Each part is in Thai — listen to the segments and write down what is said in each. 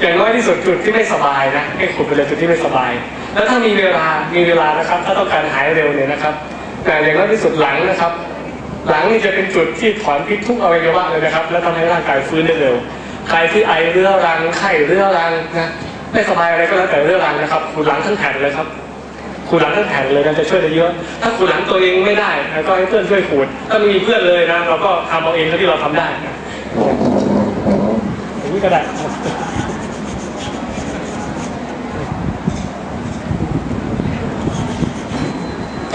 อย่างน้อยที่สุดจุดที่ไม่สบายนะให้ขุดไปเลยจุดที่ไม่สบาย แล้วถ้ามีเวลามีเวลานะครับ ถ้าต้องการหายเร็วเนี่ยนะครับ แต่อย่างน้อยที่สุดหลังนะครับ หลังนี่จะเป็นจุดที่ถอนพิษทุกอวัยวะเลยนะครับ แล้วทำให้ร่างกายฟื้นได้เร็วใครที่ไอเรื้อรังไข้เรื้อรังนะไม่สบายอะไรก็แล้วแต่เรื้อรังนะครับขุดหลังทั้งแผ่นเลยครับขุดหลังทั้งแผ่นเลยนะจะช่วยได้เยอะ ถ้าขุดหลังตัวเองไม่ได้ก็ให้เพื่อนช่วยขุดถ้าไม่มีเพื่อนเลยนะเราก็ทำเอาเองเท่าที่เราทำได้นะนี้ก็ได้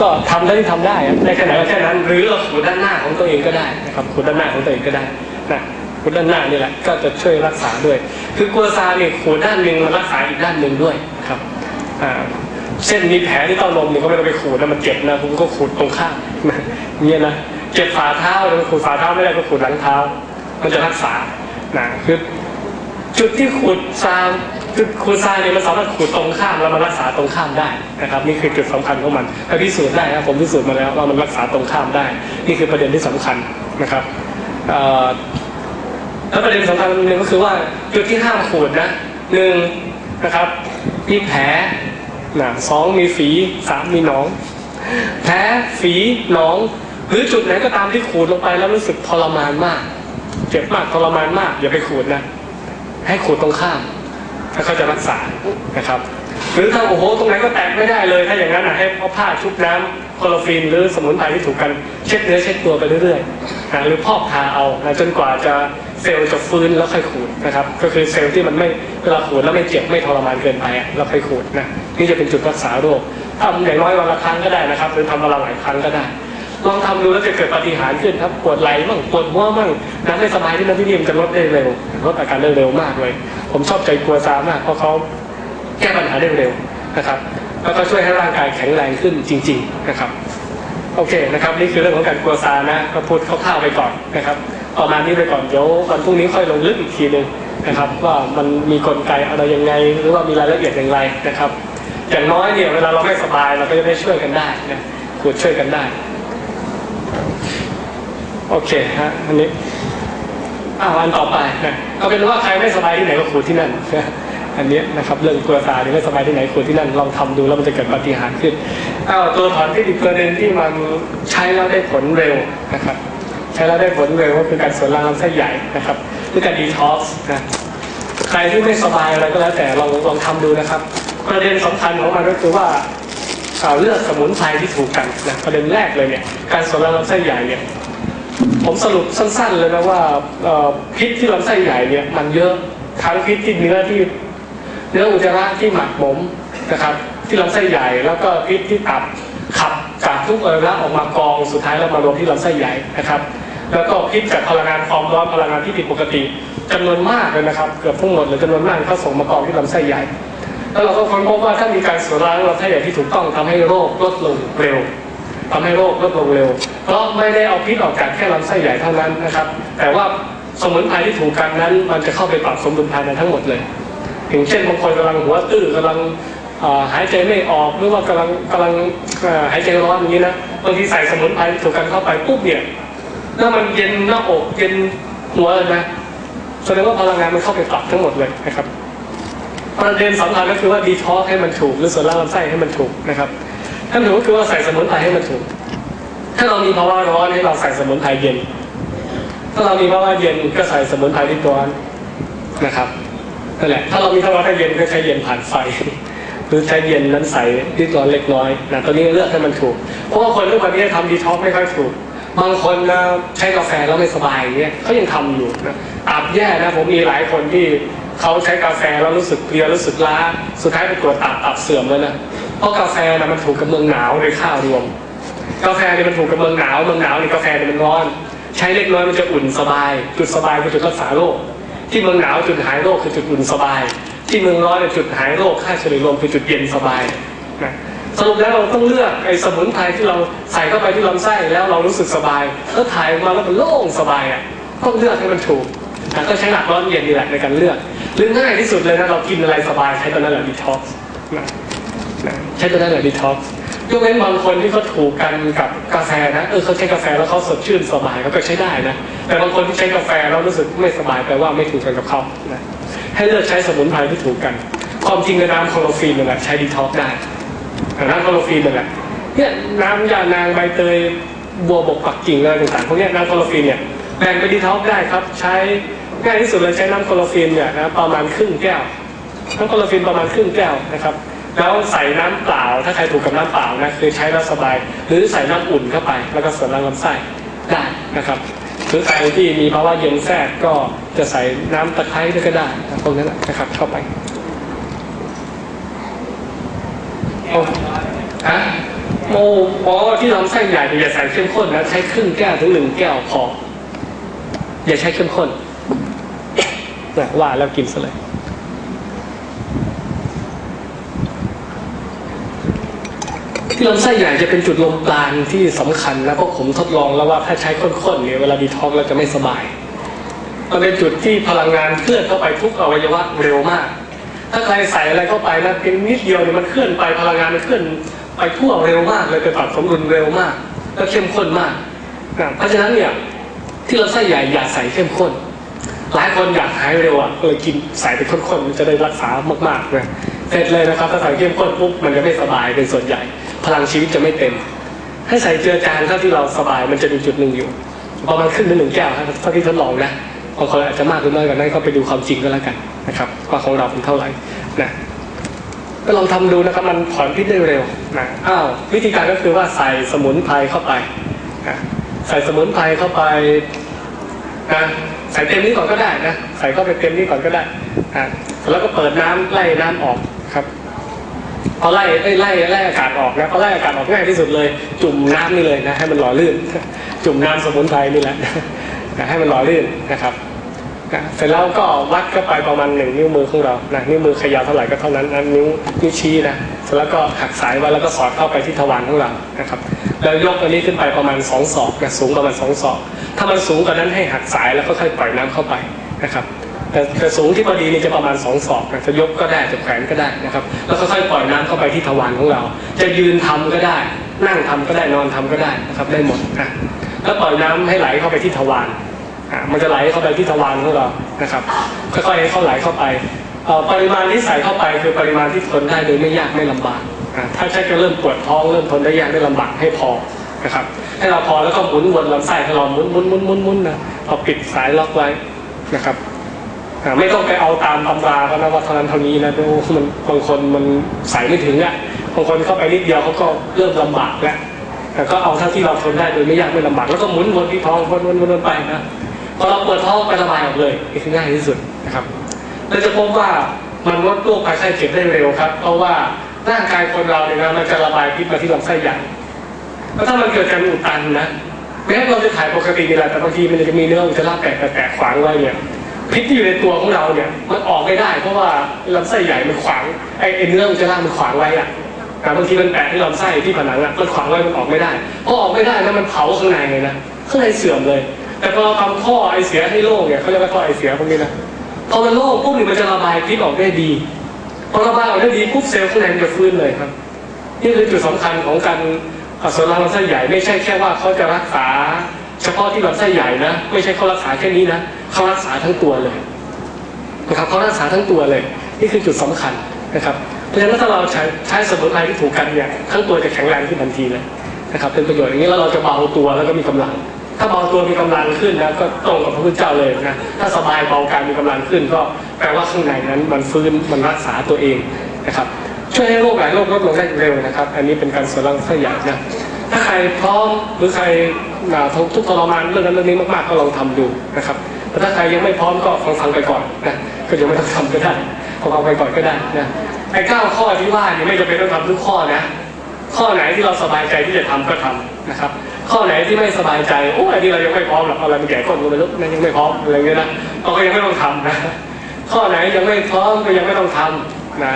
ก็ทำได้ที่ทำได้ในขณะแค่นั้นหรือเราขูดด้านหน้าของตัวเองก็ได้นะครับขูดด้านหน้าของตัวเองก็ได้นะขูดด้านหน้านี่แหละก็จะช่วยรักษาด้วย คือกลัวซาเนี่ยขูดด้านหนึ่งมันรักษาอีกด้านหนึ่งด้วยครับอ่าเช่นมีแผลที่เต้านมเนี่ยก็ไม่ต้องไปขูดนะมันเจ็บนะผมก็ขูดตรงข้างนะเนี่ยนะเจ็บฝ่าเท้าเราขูดฝ่าเท้าไม่ได้ก็ขูดหลังเท้า มันจะรักษานะคือจุดที่ขูดซา มจุดขูดทรายเนี่ยมันสามารถขูดตรงข้ามแล้วมันรักษาตรงข้ามได้นะครับนี่คือจุดสำคัญของมันถ้าพิสูจน์ได้นะผมพิสูจน์มาแล้วว่ามันรักษาตรงข้ามได้ นี่คือประเด็นที่สำคัญนะครับแล้วประเด็นสำคัญหนึ่งก็คือว่าจุดที่ห้ามขูดนะหนึ่งนะครับมีแผลนะสองมีฝีสามมีหนอง แผลฝีหนอง หรือจุดไหนก็ตามที่ขูดลงไปแล้วรู้สึกทรมานมาก เจ็บมากทรมานมาก อย่าไปขูดนะ ให้ขูดตรงข้าม แล้วเขาจะรักษานะครับ หรือถ้าโอ้โหตรงไหนก็แตกไม่ได้เลย ถ้าอย่างนั้นนะให้เอาผ้าชุบน้ำโคลอฟินหรือสมุนไพรที่ถูกกันเช็ดเนื้อเช็ดตัวไปเรื่อยๆนะหรือพอกทาเอานะจนกว่าจะเซลล์จะฟื้นแล้วค่อยขูดนะครับก็คือเซลล์ที่มันไม่เวลาขูดแล้วไม่เจ็บไม่ทรมานเกินไปอะแล้วค่อยขูดนะนี่จะเป็นจุดรักษาโรคทำอย่างน้อยวันละครั้งก็ได้นะครับ หรือทำวันละหลายครั้งก็ได้ ลองทำดูแล้วจะเกิดปฏิหารขึ้นครับปวดไหล่มั่งปวดหัวมั่งน้ำไม่สบายที่นั่นที่นี่มันจะลดได้เร็วลดอาการได้เร็วมากเลย ผมชอบใจกลัวซามากเพราะเขาแก้ปัญหาได้เร็วนะครับแล้วก็ช่วยให้ร่างกายแข็งแรงขึ้นจริง ๆนะครับ โอเคนะครับ นี่คือเรื่องของการกลัวซานะก็พูดคร่าวๆไปก่อนนะครับประมาณนี้ไปก่อนเดี๋ยววันพรุ่งนี้ค่อยลงลึกอีกทีหนึ่งนะครับ ว่ามันมีกลไกอะไรยังไง หรือว่ามีรายละเอียดอย่างไรนะครับอย่างน้อยเนี่ยเวลาเราไม่สบายเราก็จะได้ช่วยกันได้นะขูดช่วยกันได้ โอเคฮะอันนี้อ่าวันต่อไปนะก็เป็นว่าใครไม่สบายที่ไหนก็ขูดที่นั่นนะอันนี้นะครับเรื่องกลัวตาเนี่ยไม่สบายที่ไหนขูดที่นั่นลองทำดูแล้วมันจะเกิดปาฏิหารย์ขึ้นอ้าวตัวถอนพิษอีกตัวหนึ่งที่มันใช้แล้วได้ผลเร็วนะครับใช้แล้วได้ผลเร็วก็คือการสวนล้างลำไส้ใหญ่นะครับหรือการดีท็อกซ์นะใครที่ไม่สบายอะไรก็แล้วแต่ลองลองทำดูนะครับ ประเด็นสำคัญของมันก็คือว่าอ่าเลือกสมุนไพรที่ถูกกันนะประเด็นแรกเลยเนี่ยการสวนลำไส้ใหญ่เนี่ย ผมสรุปสั้นๆเลยนะว่าพิษที่ลำไส้ใหญ่เนี่ยมันเยอะทั้งพิษที่เนื้อที่เนื้ออุจจาระที่หมักหมมนะครับ ที่ลำไส้ใหญ่แล้วก็พิษที่ตับขับจากทุกอวัยวะออกมากองสุดท้ายแล้วมารวมที่ลำไส้ใหญ่นะครับ แล้วก็พิษจากพลังงานความร้อนพลังงานที่ผิดปกติจำนวนมากเลยนะครับ เกือบทั้งหมดเลยจำนวนมากเขาส่งมากองที่ลำไส้ใหญ่แล้วเราก็ค้นพบว่าถ้ามีการสวนล้างลำไส้ใหญ่ที่ถูกต้องทำให้โรคลดลงเร็ว ทำให้โรคลดลงเร็ว เพราะไม่ได้เอาพิษออกจากแค่ลำไส้ใหญ่เท่านั้นนะครับ แต่ว่าสมุนไพรที่ถูกกันนั้น มันจะเข้าไปปรับสมดุลภายในทั้งหมดเลย อย่างเช่นบางคนกำลังหัวตื้อกำลังหายใจไม่ออกหรือว่ากำลังกำลังหายใจร้อนอย่างนี้นะบางทีใส่สมุนไพรถูกกันเข้าไปปุ๊บเนี่ยแล้วมันเย็นหน้าอกเย็นหัวเลยนะแสดงว่าพลังงานมันเข้าไปปรับทั้งหมดเลยนะครับประเด็นสำคัญก็คือว่าดีท็อกให้มันถูกหรือส่วนล่างลำไส้ให้มันถูกนะครับ ถ้าถูกก็คือว่าใส่สมุนไพรให้มันถูก ถ้าเรามีภาวะร้อนให้เราใส่สมุนไพรเย็น ถ้าเรามีภาวะเย็นก็ใส่สมุนไพรที่ร้อนนะครับนั่นแหละถ้าเรามีภาวะเย็นก็ใช้เย็นผ่านไฟหรือใช้เย็นนั้นใส่ที่ร้อนเล็กน้อยนะตัวนี้เลือกให้มันถูก เพราะว่าคนทุกวันนี้ทำดีท็อกไม่ค่อยถูก บางคนนะใช้กาแฟแล้วไม่สบายอย่างเงี้ยเขายังทำอยู่นะอาบแย่นะผมมีหลายคนที่เขาใช้กาแฟแล้วรู้สึกเพลียรู้สึกล้า สุดท้ายไปตรวจตับตับเสื่อมเลยนะ ราะกาแฟนะมันถูกกับเมืองหนาวในค่ารวม กาแฟเนี่ยมันถูกกับเมืองหนาวเมืองหนาวเนี่ยกาแฟเนี่ยมันร้อน ใช้เล็กน้อยมันจะอุ่นสบาย จุดสบายคือจุดรักษาโรคที่เมืองหนาวจุดหายโรคคือจุดอุ่นสบาย ที่เมืองร้อนเนี่ยจุดหายโรคค่าเฉลี่ยรวมคือจุดเย็นสบายนะสรุปแล้วเราต้องเลือกไอ้สมุนไพรที่เราใส่เข้าไปที่ลำไส้แล้วเรารู้สึกสบายแล้วถ่ายออกมาแล้วมันโล่งสบายอะต้องเลือกให้มันถูกนะก็ใช้หลักร้อนเย็นนี่แหละในการเลือกหรือง่ายที่สุดเลยนะเรากินอะไรสบายใช้ตัวนั้นแหละดีท็อกซ์นะ นะใช้ตัวนั้นแหละดีท็อกซ์ยกเว้นบางคนที่เขาถูกกันกับกาแฟนะเออเขาใช้กาแฟแล้วเขาสดชื่นสบายเขาก็ใช้ได้นะแต่บางคนที่ใช้กาแฟแล้วรู้สึกไม่สบายแปลว่าไม่ถูกกันกับเขานะให้เลือกใช้สมุนไพรที่ถูกกัน ความจริงในน้ำคลอโรฟินนั่นแหละใช้ดีท็อกซ์ได้แต่น้ำคลอโรฟินนั่นแหละเนี่ยน้ำยานางใบเตยบัวบกปักกิ่งอะไรต่างๆพวกนี้น้ำคลอโรฟินเนี่ยแบ่งเป็นดีท็อกซ์ได้ครับ ใช้ง่ายที่สุดเลยใช้น้ำคลอโรฟินเนี่ยนะประมาณครึ่งแก้วน้ำคลอโรฟินประมาณครึ่งแก้วนะครับ แล้วใส่น้ำเปล่า ถ้าใครถูกกับน้ำเปล่านะคือใช้แล้วสบาย หรือใส่น้ำอุ่นเข้าไป แล้วก็เสริมแรงลำไส้ได้นะครับหรือใครที่มีภาวะเย็นแทรกก็จะใส่น้ำตะไคร้ด้วยก็ได้นะพวกนั้นนะครับเข้าไปโอ้ฮะโมอ๋อที่ลำไส้ใหญ่เนี่ยอย่าใส่เข้มข้นนะใช้ครึ่งแก้วถึงหนึ่งแก้วพออย่าใช้เข้มข้นนะว่าแล้วกินซะเลย ลำไส้ใหญ่จะเป็นจุดลมปราณที่สำคัญนะเพราะผมทดลองแล้วว่าถ้าใช้ข้นๆเนี่ยเวลาดีท็อกเราจะไม่สบาย มันเป็นจุดที่พลังงานเคลื่อนเข้าไปทุกอวัยวะเร็วมาก ถ้าใครใส่อะไรเข้าไปนะเพียงนิดเดียวเนี่ยมันเคลื่อนไปพลังงานมันเคลื่อนไปทั่วเร็วมากเลยไปปรับสมดุลเร็วมาก แล้วเข้มข้นมากนะเพราะฉะนั้นเนี่ยที่ลำไส้ใหญ่อย่าใส่เข้มข้น หลายคนอยากหายเร็วอะเลยกินใส่ไปข้นๆมันจะได้รักษามากๆนะเสร็จเลยนะครับถ้าใส่เข้มข้นปุ๊บมันจะไม่สบายเป็นส่วนใหญ่ พลังชีวิตจะไม่เต็ม ให้ใส่เจือจางเท่าที่เราสบายมันจะมีจุดหนึ่งอยู่ประมาณครึ่งถึงหนึ่งแก้วครับเท่าที่ทดลองนะบางคนอาจจะมากหรือน้อยกว่านั้นก็ไปดูความจริงก็แล้วกันนะครับว่าของเราเป็นเท่าไหร่นะก็ลองทำดูนะครับมันถอนพิษได้เร็วนะอ้าววิธีการก็คือว่าใส่สมุนไพรเข้าไปนะใส่สมุนไพรเข้าไปนะใส่เต็มนี้ก่อนก็ได้นะใส่เข้าไปเต็มนี้ก่อนก็ได้นะแล้วก็เปิดน้ำไล่น้ำออกครับ พอไล่ไล่ไล่อากาศออกนะพอไล่อากาศออกง่ายที่สุดเลย จุ่มน้ำนี่เลยนะให้มันหล่อลื่น จุ่มน้ำสมุนไพรนี่แหละนะให้มันหล่อลื่นนะครับเสร็จแล้วก็วัดเข้าไปประมาณหนึ่งนิ้วมือของเรานะนิ้วมือขยาวเท่าไหร่ก็เท่านั้นนิ้วนิ้วชี้นะเสร็จแล้วก็หักสายไว้แล้วก็สอดเข้าไปที่ทวารของเรานะครับแล้วยกอันนี้ขึ้นไปประมาณสองศอกนะสูงประมาณสองศอก ถ้ามันสูงกว่านั้นให้หักสายแล้วก็ค่อยปล่อยน้ำเข้าไปนะครับ แต่แต่สูงที่พอดีนี่จะประมาณสองศอกนะจะยกก็ได้จะแขวนก็ได้นะครับแล้วค่อยๆปล่อยน้ำเข้าไปที่ทวารของเรา จะยืนทำก็ได้ นั่งทำก็ได้นอนทำก็ได้นะครับได้หมดนะแล้วปล่อยน้ำให้ไหลเข้าไปที่ทวารอ่ามันจะไหลเข้าไปที่ทวารของเรานะครับค่อยๆให้เขาไหลเข้าไปอ่อปริมาณที่ใส่เข้าไปคือปริมาณที่ทนได้โดยไม่ยากไม่ลำบากอ่าถ้าใช้จะเริ่มปวดท้องเริ่มทนได้ยากได้ลำบากให้พอนะครับให้เราพอแล้วก็หมุนวนลำไส้ให้เราหมุนหมุนหมุนหมุนหมุนนะพอปิดสายล็อกไว้นะครับ ไม่ต้องไปเอาตามตำราเขานะว่าเท่านั้นเท่านี้นะดูมันบางคนมันใส่ไม่ถึงอะบางคนเข้าไปนิดเดียวเขาก็เริ่มลำบากแล้วแต่ก็เอาเท่าที่เราทนได้โดยไม่ยากไม่ลำบากแล้วก็หมุนวนที่ท้องวนวนวนไปนะพอเราเปิดท้องไประบายออกเลยนี่คือง่ายที่สุดนะครับเราจะพบว่ามันลดโรคภัยไข้เจ็บได้เร็วครับ เพราะว่าร่างกายคนเราเนี่ยนะมันจะระบายพิษมาที่ลำไส้ใหญ่แล้วถ้ามันเกิดการอุดตันนะแม้เราจะถ่ายปกตินี่แหละแต่บางทีมันจะมีเนื้ออุจจาระแตกแตกขวางไว้เนี่ย พิษที่อยู่ในตัวของเราเนี่ยมันออกไม่ได้ เพราะว่าลำไส้ใหญ่มันขวางไอ้เนื้ออุจจาระมันขวางไว้อะแต่บางทีมันแปะที่ลำไส้ที่ผนังอะมันขวางไว้มันออกไม่ได้พอออกไม่ได้แล้วมันเผาข้างในเลยนะข้างในเสื่อมเลย แต่พอเราทำท่อไอเสียให้โล่งเนี่ยเขาเรียกว่าท่อไอเสียพวกนี้นะพอมันโล่งปุ๊บนี่มันจะระบายพิษออกได้ดีพอระบายออกได้ดีปุ๊บเซลล์ข้างในมันจะฟื้นเลยครับนี่คือจุดสำคัญของการอักเสบลำไส้ใหญ่ไม่ใช่แค่ว่าเขาจะรักษา เฉพาะที่ลำไส้ใหญ่นะ ไม่ใช่เขารักษาแค่นี้นะเขารักษาทั้งตัวเลยนะครับเขารักษาทั้งตัวเลย นี่คือจุดสำคัญนะครับเพราะฉะนั้นถ้าเราใช้ใช้สมุนไพรที่ถูกกันเนี่ยทั้งตัวจะแข็งแรงขึ้นทันทีเลยนะครับ เป็นประโยชน์อย่างนี้แล้วเราจะเบาตัวแล้วก็มีกำลัง ถ้าเบาตัวมีกำลังขึ้นนะก็ตรงกับพระพุทธเจ้าเลยนะถ้าสบายเบากายมีกำลังขึ้น ก็แปลว่าข้างในนั้นมันฟื้นมันรักษาตัวเองนะครับ ช่วยให้โรคหลายโรคลดลงได้เร็วนะครับ อันนี้เป็นการเสริมร่างไส้ใหญ่นะถ้าใครพร้อมหรือใครอ่าทุกข์ทรมานเรื่องนั้นเรื่องนี้มากๆก็ลองทำดูนะครับแต่ถ้าใครยังไม่พร้อมก็ฟังฟังไปก่อนนะก็ยังไม่ต้องทำก็ได้ฟังฟังไปก่อนก็ได้นะไอ้เก้าข้อที่ว่านี่ไม่จำเป็นต้องทำทุกข้อนะ ข้อไหนที่เราสบายใจที่จะทำก็ทำนะครับ ข้อไหนที่ไม่สบายใจโอ้ยอันนี้เรายังไม่พร้อมหรอกอะไรมาแก่ก้นก็ไม่รู้นั่นยังไม่พร้อมอะไรเงี้ยนะเราก็ยังไม่ต้องทำนะ ข้อไหนยังไม่พร้อมก็ยังไม่ต้องทำนะ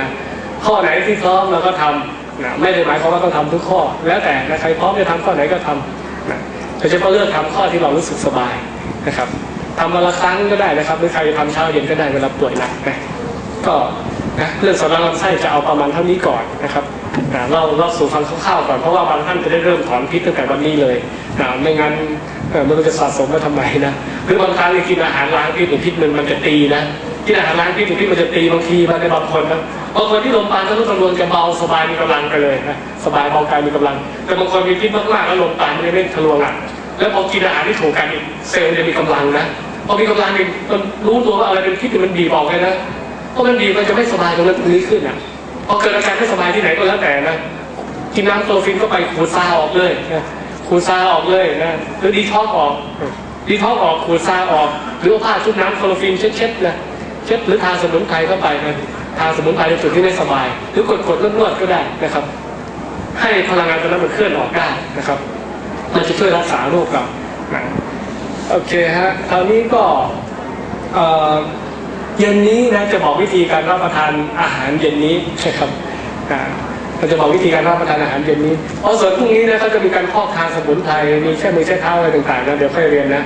ข้อไหนที่พร้อมเราก็ทำนะไม่ได้หมายความว่าต้องทำทุกข้อ แล้วแต่นะใครพร้อมจะทำข้อไหนก็ทำนะโดยเฉพาะเลือกทำข้อที่เรารู้สึกสบายนะครับทำวันละครั้งก็ได้นะครับหรือใครจะทำเช้าเย็นก็ได้เวลาป่วยหนักนะก็นะเรื่องสำลักลำไส้จะเอาประมาณเท่านี้ก่อนนะครับนะเราเราสู่ฟังคร่าวๆก่อนเพราะว่าบางท่านจะได้เริ่มถอนพิษตั้งแต่วันนี้เลยนะไม่งั้นเออมันจะสะสมมาทำไมนะหรือบางครั้งกินอาหารล้างพิษหรือพิษมันมันจะตีนะ กินอาหารล้างพิษที่มันจะตีบางทีมันในบางคนนะบางคนที่ลมปานทะลุทะลวงจะเบาสบายมีกำลังไปเลยนะสบายเบากายมีกำลัง แต่บางคนมีพิษมากๆแล้วลมปานไม่ได้เล่นทะลวงอะแล้วพอกินอาหารที่ถูกกันอีกเซลล์จะมีกำลังนะพอมีกำลังเนี่ยมันรู้ตัวว่าอะไรเป็นพิษมันบีบออกเลยนะเพราะมันบีบมันจะไม่สบายตรงนั้นตรงนี้ขึ้นอะพอเกิดอาการไม่สบายที่ไหนก็แล้วแต่นะกินน้ำโคลฟินก็ไปขูดซาออกเลยนะขูดซาออกเลยนะหรือดีท็อกออกดีท็อกออกขูดซาออกหรือเอาผ้าชุบน้ำโคลอฟินเช็ดๆนะ เช็ดหรือทาสมุนไพรเข้าไปนะทาสมุนไพรในจุดที่ไม่สบาย หรือกดๆนวดๆก็ได้นะครับ ให้พลังงานตรงนั้นมันเคลื่อนออกได้นะครับ มันจะช่วยรักษาโรคเรานะโอเคฮะคราวนี้ก็เย็นนี้นะจะบอกวิธีการรับประทานอาหารเย็นนี้ใช่ครับเราจะบอกวิธีการรับประทานอาหารเย็นนี้เพราะส่วนพรุ่งนี้นะเขาจะมีการพอกทานสมุนไพรมีแช่มือแช่เท้าอะไรต่างๆนะเดี๋ยวค่อยเรียนนะ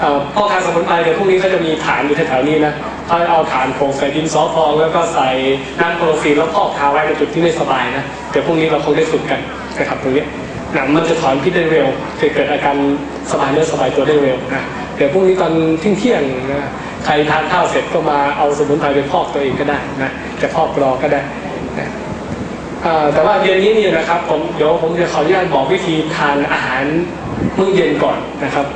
พ่อพอกทานสมุนไพรเดี๋ยวพรุ่งนี้เขาจะมีฐานอยู่แถวๆนี้นะ เขาเอาฐานโขงใส่ดินสอพองแล้วก็ใส่น้ำโคลฟีนแล้วพอกเท้าไว้ในจุดที่ไม่สบายนะเดี๋ยวพรุ่งนี้เราคงได้ฝึกกันนะครับตรงนี้นะมันจะถอนพิษได้เร็วจะเกิดอาการสบายเนื้อสบายตัวได้เร็วนะเดี๋ยวพรุ่งนี้ตอนเที่ยงนะใครทานข้าวเสร็จก็มาเอาสมุนไพรไปพอกตัวเองก็ได้นะจะพอกรอก็ได้นะแต่ว่าเย็นนี้เนี่ยนะครับผมเดี๋ยวผมจะขออนุญาตบอกวิธีทานอาหารมื้อเย็นก่อนนะครับ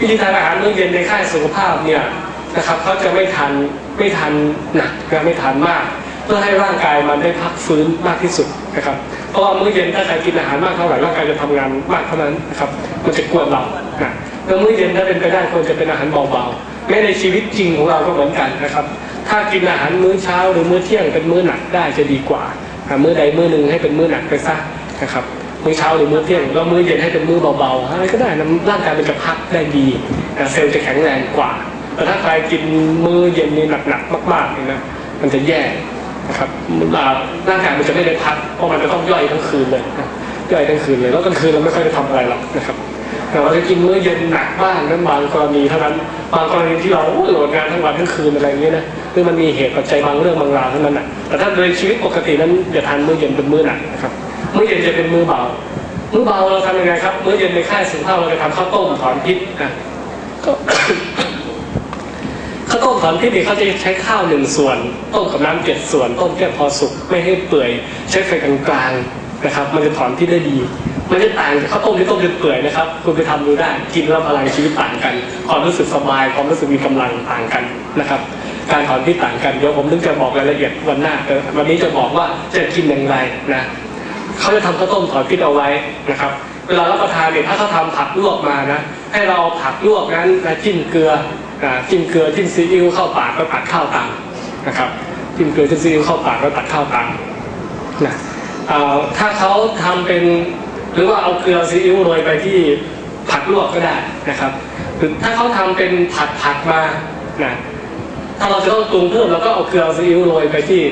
วิธีทานอาหารมื้อเย็นในค่ายสุขภาพเนี่ย นะครับเขาจะไม่ทานไม่ทานหนักนะไม่ทานมาก เพื่อให้ร่างกายมันได้พักฟื้นมากที่สุดนะครับเพราะว่ามื้อเย็นถ้าใครกินอาหารมากเท่าไหร่ร่างกายจะทำงานมากเท่านั้นนะครับมันจะกวนเรานะแล้วมื้อเย็นถ้าเป็นไปได้ควรจะเป็นอาหารเบาๆแม้ในชีวิตจริงของเราก็เหมือนกันนะครับ ถ้ากินอาหารมื้อเช้าหรือมื้อเที่ยงเป็นมื้อหนักได้จะดีกว่ามื้อใดมื้อหนึ่งให้เป็นมื้อหนักไปซะนะครับมื้อเช้าหรือมื้อเที่ยงแล้วมื้อเย็นให้เป็นมื้อเบาๆอะไรก็ได้นะร่างกายมันจะพักได้ดีเซลล์จะแข็งแรงกว่า แต่ถ้าใครกินมื้อเย็นนี่หนักๆมากๆนี่นะมันจะแย่นะครับอ่าร่างกายมันจะไม่ได้พักเพราะมันจะต้องย่อยทั้งคืนเลยนะย่อยทั้งคืนเลยแล้วกลางคืนเราไม่ค่อยได้ทำอะไรหรอกนะครับแต่ว่าจะกินมื้อเย็นหนักบ้างนั้นบางกรณีเท่านั้นบางกรณีที่เราโหลดงานทั้งวันทั้งคืนอะไรอย่างเงี้ยนะคือมันมีเหตุปัจจัยบางเรื่องบางราวเท่านั้นแหะแต่ถ้าโดยชีวิตปกตินั้นอย่าทานมื้อเย็นเป็นมื้อหนักนะครับมื้อเย็นจะเป็นมื้อเบามื้อเบาเราทำยังไงครับมื้อเย็นในค่ายสุขภาพเราจะทำข้าวต้มถอนพิษนะก็ ข้าวต้มถอนพิษเนี่เขาจะใช้ข้าวหนึ่งส่วน ต้มกับน้ำเจ็ดส่วน ต้มแค่พอสุกไม่ให้เปื่อย ใช้ไฟกลางๆนะครับ มันจะถอนพิษได้ดีมันจะต่างจากข้าวต้มที่ต้มจนเปื่อยนะครับ คุณไปทำดูได้กินแล้วพลังชีวิตต่างกัน ความรู้สึกสบาย ความรู้สึกมีกำลังต่างกันนะครับ การถอนพิษต่างกันเดี๋ยวผมนึกจะบอกรายละเอียดวันหน้าแต่วันนี้จะบอกว่าจะกินอย่างไรนะเขาจะทำข้าวต้มถอนพิษเอาไว้นะครับ เวลารับประทานเนี่ยถ้าเขาทำผักลวกมานะให้เราเอาผักลวกนั้นนะจิ้มเกลือ จิ้มเกลือจิ้มซีอิ๊วเข้าปากก็ตัดข้าวตามนะครับจิ้มเกลือจิ้มซีอิ๊วเข้าปากก็ตัดข้าวตามนะถ้าเขาทำเป็นหรือว่าเอาเกลือซีอิ๊วโรยไปที่ผักลวกก็ได้นะครับหรือถ้าเขาทำเป็นผัดผักมานะถ้าเราจะต้องปรุงเพิ่มเราก็เอาเกลือซีอิ๊วโรยไปที่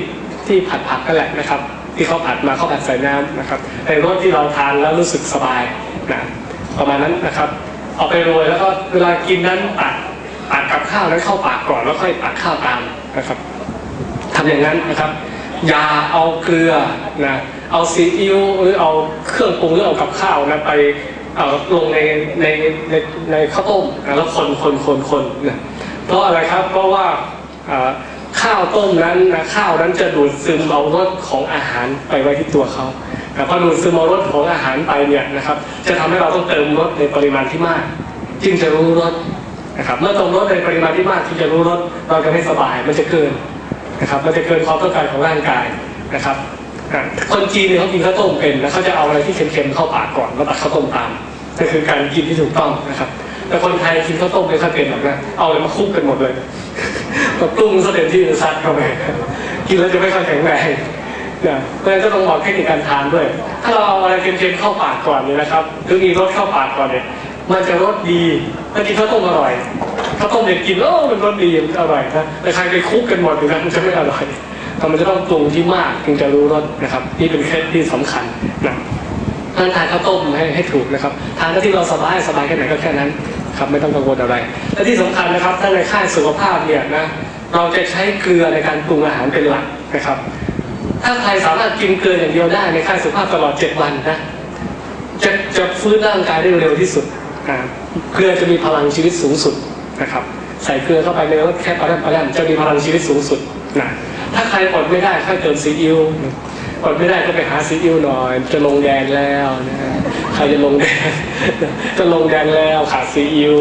ที่ผัดผักก็แหละนะครับ ที่เขาผัดมาเขาผัดใส่น้ำนะครับในรสที่เราทานแล้วรู้สึกสบายนะประมาณนั้นนะครับ เอาไปโรยแล้วก็เวลากินนั้นตัด ตัดกับข้าวนั้นเข้าปากก่อนแล้วค่อยตัดข้าวตามนะครับทำอย่างนั้นนะครับอย่าเอาเกลือนะเอาซีอิ๊วหรือเอาเครื่องปรุงหรือเอากับข้าวนะไปเอาลงในในในในข้าวต้มนะแล้วคนคนคนคนนะเพราะอะไรครับเพราะว่าอ่าข้าวต้มนั้นนะข้าวนั้นจะดูดซึมเอารสของอาหารไปไว้ที่ตัวเขาแต่พอดูดซึมเอารสของอาหารไปเนี่ยนะครับ จะทำให้เราต้องเติมรสในปริมาณที่มาก จึงจะรู้รส นะครับเมื่อติมรสในปริมาณที่มากจึงจะรู้รสเราจะไม่สบายมันจะเกินนะครับมันจะเกินความต้องการของร่างกายนะครับคนจีนเนี่ยเขากินข้าวต้มเป็นนะเขาจะเอาอะไรที่เค็มๆเข้าปากก่อนแล้วตักข้าวต้มตามนั่นคือการกินที่ถูกต้องนะครับ แต่คนไทยกินข้าวต้มไม่ค่อยเป็นหรอกนะเอาอะไรมาคุกกันหมดเลยก็ปรุงซะเต็มที่จะซัดเข้าไปกินแล้วจะไม่ค่อยแข็งแรงนะเพราะฉะนั้นก็ต้องบอกเทคนิคการทานด้วย ถ้าเราเอาอะไรเค็มๆเข้าปากก่อนเนี่ยนะครับหรือมีรสเข้าปากก่อนเนี่ย มันจะรสดีถ้ากินข้าวต้มอร่อยข้าวต้มเนี่ยกินโอ้วมันรสดีมันอร่อยนะแต่ใครไปคุกกันหมดอยู่นะมันจะไม่อร่อยแต่มันจะต้องปรุงที่มากถึงจะรู้รสนะครับ นี่เป็นเคล็ดที่สำคัญนะทานทานข้าวต้มให้ให้ถูกนะครับทานที่เราสบายสบายแค่ไหนก็แค่นั้นครับไม่ต้องกังวลอะไรและที่สำคัญนะครับถ้าในค่ายสุขภาพเนี่ยนะเราจะใช้เกลือในการปรุงอาหารเป็นหลักนะครับ ถ้าใครสามารถกินเกลืออย่างเดียวได้ในค่ายสุขภาพตลอด 7 วันนะจะจะฟื้นร่างกายได้เร็วที่สุด เกลือจะมีพลังชีวิตสูงสุดนะครับใส่เกลือเข้าไปในรสแค่ปลาแรมปลาแรมจะมีพลังชีวิตสูงสุดนะถ้าใครอดไม่ได้ค่อยเติมซีอิ๊วอดไม่ได้ก็ไปหาซีอิ๊วหน่อย จะลงแดงแล้วนะใครจะลงแดงจะลงแดงแล้วขาดซีอิ๊ว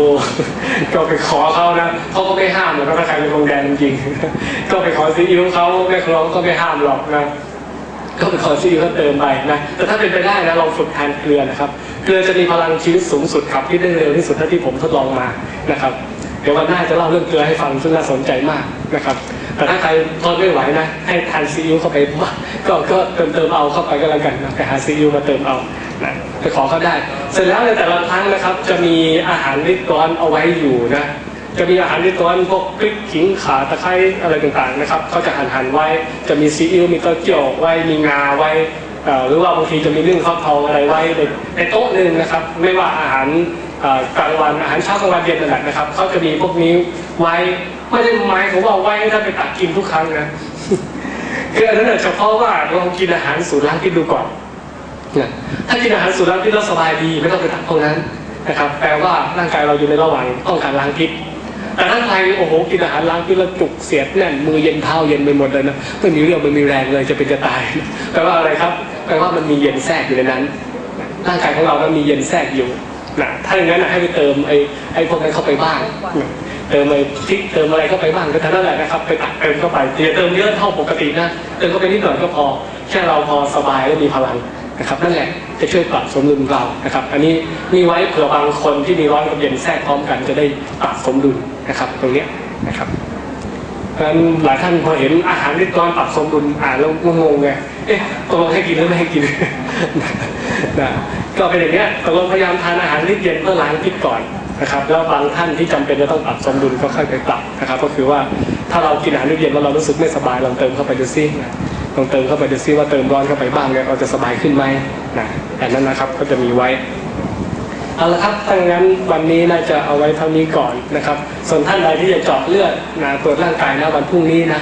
ก็ไปขอเขานะเขาก็ไม่ห้ามหรอกถ้าใครจะลงแดงจริงๆก็ไปขอซีอิ๊วเขาแม่ครองก็ไม่ห้ามหรอกนะ ก็ไปขอซีอิ๊วเขาเติมไปนะแต่ถ้าเป็นไปได้นะลองฝึกทานเกลือนะครับ เกลือจะมีพลังชีวิตสูงสุดครับที่ได้เร็วที่สุดเท่าที่ผมทดลองมานะครับเดี๋ยววันหน้าจะเล่าเรื่องเกลือให้ฟังซึ่งน่าสนใจมากนะครับ แต่ถ้าใครทนไม่ไหวนะ ให้ทานซีอิ๊วเข้าไปบ้างก็ก็เติมเติมเอาเข้าไปก็แล้วกันนะไปหาซีอิ๊วมาเติมเอานะไปขอเขาได้ เสร็จแล้วในแต่ละครั้งนะครับ จะมีอาหารริดร้อนเอาไว้อยู่นะ จะมีอาหารริดร้อนพวกพริกขิงข่าตะไคร้อะไรต่างๆนะครับเขาจะหั่นหั่นไว้จะมีซีอิ๊วมีเต้าเจี้ยวไว้มีงาไว้หรือว่าบางทีจะมีเรื่องข้าวทองอะไรไว้ในในโต๊ะหนึ่งนะครับ ไม่ว่าอาหารกลางวันอาหารเช้ากลางวันเย็นนั่นแหละนะครับเขาจะมีพวกนี้ไว้ไม่ได้หมายผมว่าไว้ให้ท่านไปตักกินทุกครั้งนะคืออันนั้นเฉพาะว่าลองกินอาหารสูตรล้างพิษดูก่อนถ้ากินอาหารสูตรล้างพิษแล้วสบายดีไม่ต้องไปตักพวกนั้นนะครับ แปลว่าร่างกายเราอยู่ในระหว่างต้องการล้างพิษ แต่ถ้าใครโอ้โหกินอาหารล้างพิษแล้วจุกเสียดแน่นมือเย็นเท้าเย็นไปหมดเลยนะไม่มีเรี่ยวไม่มีแรงเลยจะเป็นจะตายแปลว่าอะไรครับแปลว่ามันมีเย็นแทรกอยู่ในนั้นร่างกายของเรานั้นมีเย็นแทรกอยู่นะถ้าอย่างนั้นนะให้ไปเติมไอ้ไอ้พวกนั้นเข้าไปบ้างเติมไอ้พริกเติมอะไรเข้าไปบ้างก็เท่านั้นแหละนะครับไปตักเติมเข้าไปเติมเยอะเท่าปกตินะเติมเข้าไปนิดหน่อยก็พอแค่เราพอสบายและมีพลัง นะครับนั่นแหละจะช่วยปรับสมดุลเรานะครับ อันนี้มีไว้เผื่อบางคนที่มีร้อนกับเย็นแทรกพร้อมกันจะได้ปรับสมดุลนะครับ ตรงเนี้ยนะครับเพราะฉะนั้นหลายท่านพอเห็นอาหารที่ตอนปรับสมดุลอ่านแล้วงงไงเอ๊ะตกลงให้กินหรือไม่ให้กินนะก็เป็นอย่างเนี้ยตกลงพยายามทานอาหารริดเย็นเพื่อล้างพิษก่อนนะครับแล้วบางท่านที่จำเป็นจะต้องปรับสมดุลก็ค่อยไปปรับนะครับ ก็คือว่าถ้าเรากินอาหารริดเย็นแล้วเรารู้สึกไม่สบายลองเติมเข้าไปดูซินะ ลองเติมเข้าไปดูซิว่าเติมร้อนเข้าไปบ้างแล้วเราจะสบายขึ้นไหมนะแต่นั้นนะครับก็จะมีไว้เอาละครับถ้างั้นวันนี้น่าจะเอาไว้เท่านี้ก่อนนะครับ ส่วนท่านใดที่จะเจาะเลือดนะตรวจร่างกายนะวันพรุ่งนี้นะ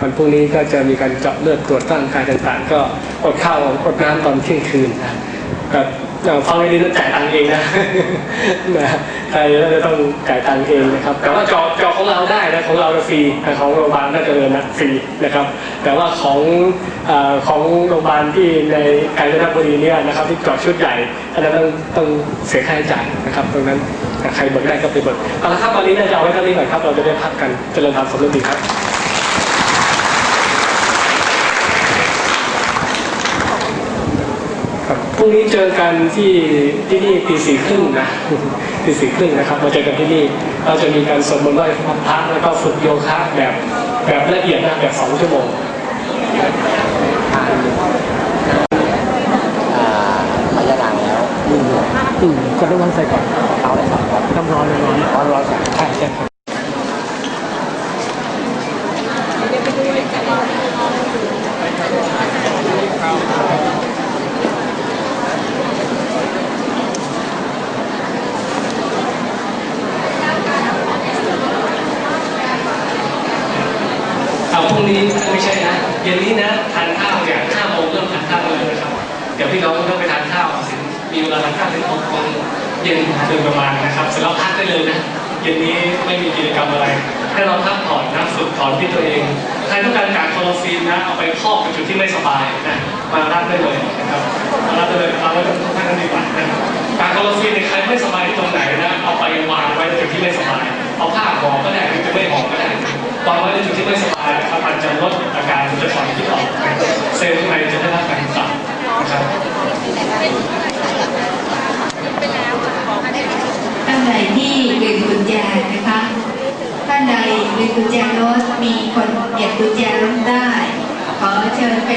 วันพรุ่งนี้ก็จะมีการเจาะเลือดตรวจร่างกายต่างๆ ก็อดข้าวอดน้ำตอนเที่ยงคืนนะครับ ฟังให้ดีต้องจ่ายตังค์เองนะนะใครก็จะต้องจ่ายตังค์เองนะครับ แต่ว่าเจาะเจาะของเราได้นะของเราฟรีแต่ของโรงพยาบาลน่าจะเรียนนะฟรีนะครับ แต่ว่าของเออของโรงพยาบาลที่ในกาญจนบุรีเนี่ยนะครับ ที่เจาะชุดใหญ่อันนั้นต้องต้องเสียค่าใช้จ่ายนะครับ ตรงนั้นใครเบิกได้ก็ไปเบิกเอาละครับวันนี้น่าจะเอาไว้เท่านี้ก่อนครับ เราจะได้พักกันเจริญธรรมสมฤทธิ์ครับ ครับพรุ่ งนี้เจอกันที่ที่นี่ตีสี่ครึ่งนะตีสี่ครึ่งนะครับมาเจอกันที่นี่เราจะมีการสวดมนต์ไหว้พระแล้วก็ฝึกโยคะแบบแบบละเอียดนะแบบสองชั่วโมงอ่าระยะทางแล้วอืมกดน้ำมันใส่ก่อนเอาเลยครับน้ำร้อนน้ำร้อนร้อนร้อนใส่ใช่ใช่ครับเอาพรุ่งนี้ไม่ใช่นะเย็นนี้นะทานข้าวเนี่ยห้าโมงเริ่มทานข้าวเลยนะครับ เดี๋ยวพี่น้องต้องไปทานข้าวถึงมีเวลาทานข้าวถึงหกโมงเย็นโดยประมาณนะครับ เสร็จแล้วพักได้เลยนะ เย็นนี้ไม่มีกิจกรรมอะไร ให้เราพักผ่อนนะฝึกถอนที่ตัวเอง ใครต้องการการโคลอฟีนนะเอาไปพอกในจุดที่ไม่สบายนะมารับได้เลยนะครับมารับได้เลยเอาไว้ตรงท่านดีกว่านะการโคลอฟีนในใครไม่สบายตรงไหนนะเอาไปวางไว้ในจุดที่ไม่สบาย เอาผ้าห่อก็ได้หรือจะไม่ห่อก็ได้วางไว้ในจุดที่ไม่สบายนะครับมันจะลดอาการจะถอนที่ออกเซลล์ข้างในจะได้รับการปรับนะครับ ท่านใดที่ลืมกุญแจนะคะ ท่านใดลืมกุญแจรถมีคนเก็บกุญแจรถได้ ขอเชิญไป